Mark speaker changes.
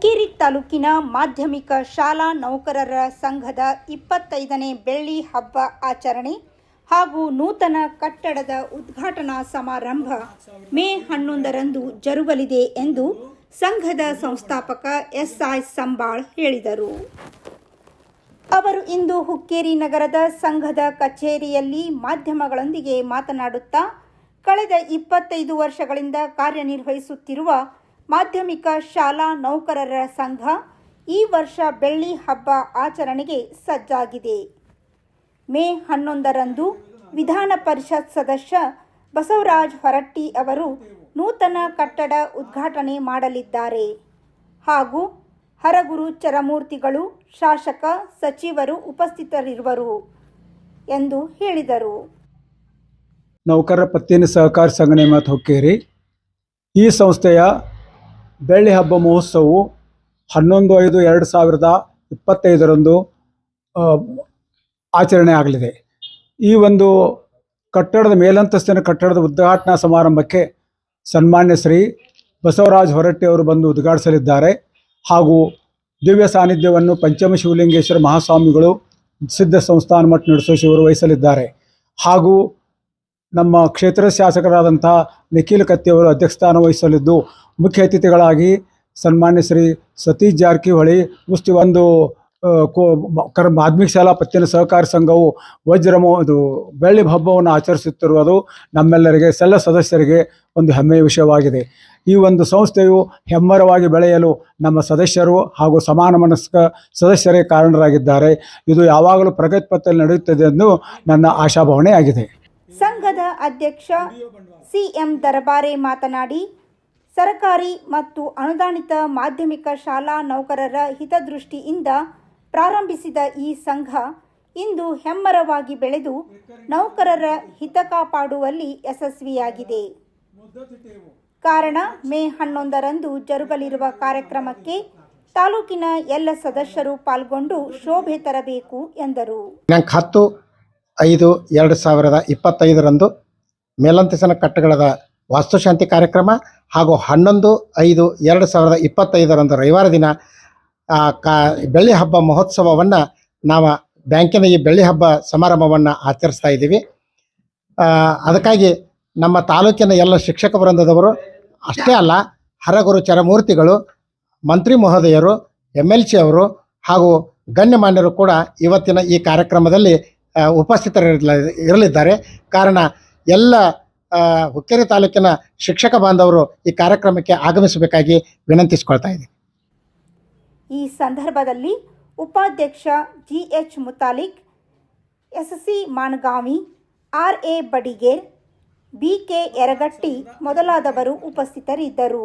Speaker 1: ಹುಕ್ಕೇರಿ ತಾಲೂಕಿನ ಮಾಧ್ಯಮಿಕ ಶಾಲಾ ನೌಕರರ ಸಂಘದ ಇಪ್ಪತ್ತೈದನೇ ಬೆಳ್ಳಿ ಹಬ್ಬ ಆಚರಣೆ ಹಾಗೂ ನೂತನ ಕಟ್ಟಡದ ಉದ್ಘಾಟನಾ ಸಮಾರಂಭ ಮೇ ಹನ್ನೊಂದರಂದು ಜರುಗಲಿದೆ ಎಂದು ಸಂಘದ ಸಂಸ್ಥಾಪಕ ಎಸ್ಐ ಸಂಬಾಳ್ ಹೇಳಿದರು. ಅವರು ಇಂದು ಹುಕ್ಕೇರಿ ನಗರದ ಸಂಘದ ಕಚೇರಿಯಲ್ಲಿ ಮಾಧ್ಯಮಗಳೊಂದಿಗೆ ಮಾತನಾಡುತ್ತಾ, ಕಳೆದ ಇಪ್ಪತ್ತೈದು ವರ್ಷಗಳಿಂದ ಕಾರ್ಯನಿರ್ವಹಿಸುತ್ತಿರುವ ಮಾಧ್ಯಮಿಕ ಶಾಲಾ ನೌಕರರ ಸಂಘ ಈ ವರ್ಷ ಬೆಳ್ಳಿ ಹಬ್ಬ ಆಚರಣೆಗೆ ಸಜ್ಜಾಗಿದೆ. ಮೇ ಹನ್ನೊಂದರಂದು ವಿಧಾನ ಪರಿಷತ್ ಸದಸ್ಯ ಬಸವರಾಜ್ ಹೊರಟ್ಟಿ ಅವರು ನೂತನ ಕಟ್ಟಡ ಉದ್ಘಾಟನೆ ಮಾಡಲಿದ್ದಾರೆ. ಹಾಗೂ ಹರಗುರು ಚರಮೂರ್ತಿಗಳು, ಶಾಸಕ, ಸಚಿವರು ಉಪಸ್ಥಿತರಿರುವರು ಎಂದು ಹೇಳಿದರು.
Speaker 2: ನೌಕರರ ಪತ್ತಿನ ಸಹಕಾರ ಸಂಘನೆ ಮತ್ತು ಹೊಕ್ಕೇರಿ. ಈ ಸಂಸ್ಥೆಯ ಬೆಳ್ಳಿ ಹಬ್ಬ ಮಹೋತ್ಸವವು ಹನ್ನೊಂದು, ಐದು, ಎರಡು ಸಾವಿರದ ಇಪ್ಪತ್ತೈದರಂದು ಆಚರಣೆ ಆಗಲಿದೆ. ಈ ಒಂದು ಕಟ್ಟಡದ ಮೇಲಂತಸ್ತಿನ ಕಟ್ಟಡದ ಉದ್ಘಾಟನಾ ಸಮಾರಂಭಕ್ಕೆ ಸನ್ಮಾನ್ಯ ಶ್ರೀ ಬಸವರಾಜ್ ಹೊರಟ್ಟಿ ಅವರು ಬಂದು ಉದ್ಘಾಟಿಸಲಿದ್ದಾರೆ. ಹಾಗೂ ದಿವ್ಯ ಸಾನ್ನಿಧ್ಯವನ್ನು ಪಂಚಮ ಶಿವಲಿಂಗೇಶ್ವರ ಮಹಾಸ್ವಾಮಿಗಳು ಸಿದ್ಧ ಸಂಸ್ಥಾನ ಮಠ ನಡೆಸೋಶಿವರು ವಹಿಸಲಿದ್ದಾರೆ. ಹಾಗೂ ನಮ್ಮ ಕ್ಷೇತ್ರ ಶಾಸಕರಾದಂಥ ನಿಖಿಲ್ ಕತ್ತಿಯವರು ಅಧ್ಯಕ್ಷಸ್ಥಾನ ವಹಿಸಲಿದ್ದು ಮುಖ್ಯ ಅತಿಥಿಗಳಾಗಿ ಸನ್ಮಾನ್ಯ ಶ್ರೀ ಸತೀಶ್ ಜಾರಕಿಹೊಳಿ ಉಸ್ತಿ ಒಂದು ಕೋ ಮಾಧ್ಯಮಿಕ ಶಾಲಾ ಪತ್ತಿನ ಸಹಕಾರ ಸಂಘವು ವಜ್ರಮೋ, ಇದು ಬೆಳ್ಳಿ ಹಬ್ಬವನ್ನು ಆಚರಿಸುತ್ತಿರುವುದು ನಮ್ಮೆಲ್ಲರಿಗೆ, ಸೆಲ್ಲ ಸದಸ್ಯರಿಗೆ ಒಂದು ಹೆಮ್ಮೆಯ ವಿಷಯವಾಗಿದೆ. ಈ ಒಂದು ಸಂಸ್ಥೆಯು ಹೆಮ್ಮರವಾಗಿ ಬೆಳೆಯಲು ನಮ್ಮ ಸದಸ್ಯರು ಹಾಗೂ ಸಮಾನ ಮನಸ್ಕ ಸದಸ್ಯರೇ ಕಾರಣರಾಗಿದ್ದಾರೆ. ಇದು ಯಾವಾಗಲೂ ಪ್ರಗತಿ ಪಥದಲ್ಲಿ ನಡೆಯುತ್ತದೆ ಎಂದು ನನ್ನ ಆಶಾಭಾವನೆ ಆಗಿದೆ.
Speaker 1: ಸಂಘದ ಅಧ್ಯಕ್ಷ ಸಿಎಂ ದರಬಾರೆ ಮಾತನಾಡಿ, ಸರಕಾರಿ ಮತ್ತು ಅನುದಾನಿತ ಮಾಧ್ಯಮಿಕ ಶಾಲಾ ನೌಕರರ ಹಿತದೃಷ್ಟಿಯಿಂದ ಪ್ರಾರಂಭಿಸಿದ ಈ ಸಂಘ ಇಂದು ಹೆಮ್ಮರವಾಗಿ ಬೆಳೆದು ನೌಕರರ ಹಿತ ಕಾಪಾಡುವಲ್ಲಿ ಯಶಸ್ವಿಯಾಗಿದೆ. ಕಾರಣ, ಮೇ ಹನ್ನೊಂದರಂದು ಜರುಗಲಿರುವ ಕಾರ್ಯಕ್ರಮಕ್ಕೆ ತಾಲೂಕಿನ ಎಲ್ಲ ಸದಸ್ಯರು ಪಾಲ್ಗೊಂಡು ಶೋಭೆ ತರಬೇಕು ಎಂದರು.
Speaker 3: ಐದು, ಎರಡು ಸಾವಿರದ ಇಪ್ಪತ್ತೈದರಂದು ಮೇಲಂತಿಸನ ಕಟ್ಟಗಳದ ವಾಸ್ತುಶಾಂತಿ ಕಾರ್ಯಕ್ರಮ ಹಾಗೂ ಹನ್ನೊಂದು, ಐದು, ಎರಡು ಸಾವಿರದ ಇಪ್ಪತ್ತೈದರಂದು ರವಿವಾರ ದಿನ ಕಾ, ಬೆಳ್ಳಿ ಹಬ್ಬ ಮಹೋತ್ಸವವನ್ನು ನಾವು ಬ್ಯಾಂಕಿನ ಈ ಬೆಳ್ಳಿ ಹಬ್ಬ ಸಮಾರಂಭವನ್ನು ಆಚರಿಸ್ತಾ ಇದ್ದೀವಿ. ಅದಕ್ಕಾಗಿ ನಮ್ಮ ತಾಲೂಕಿನ ಎಲ್ಲ ಶಿಕ್ಷಕ ವೃಂದದವರು, ಅಷ್ಟೇ ಅಲ್ಲ, ಹರಗುರು ಚರಮೂರ್ತಿಗಳು, ಮಂತ್ರಿ ಮಹೋದಯರು ಎಂ ಎಲ್ ಸಿ ಅವರು ಹಾಗೂ ಗಣ್ಯಮಾನ್ಯರು ಕೂಡ ಇವತ್ತಿನ ಈ ಕಾರ್ಯಕ್ರಮದಲ್ಲಿ ಉಪಸ್ಥಿತರಿರಲಿ ಇರಲಿದ್ದಾರೆ. ಕಾರಣ ಎಲ್ಲ ಆ, ಹುಕ್ಕೇರಿ ತಾಲೂಕಿನ ಶಿಕ್ಷಕ ಬಾಂಧವರು ಈ ಕಾರ್ಯಕ್ರಮಕ್ಕೆ ಆಗಮಿಸಬೇಕಾಗಿ ವಿನಂತಿಸಿಕೊಳ್ತಾ ಇದ್ದೀನಿ.
Speaker 1: ಈ ಸಂದರ್ಭದಲ್ಲಿ ಉಪಾಧ್ಯಕ್ಷ G H Mutalik S C Managavi R A Badiger B K Yaragatti ಮೊದಲಾದವರು ಉಪಸ್ಥಿತರಿದ್ದರು.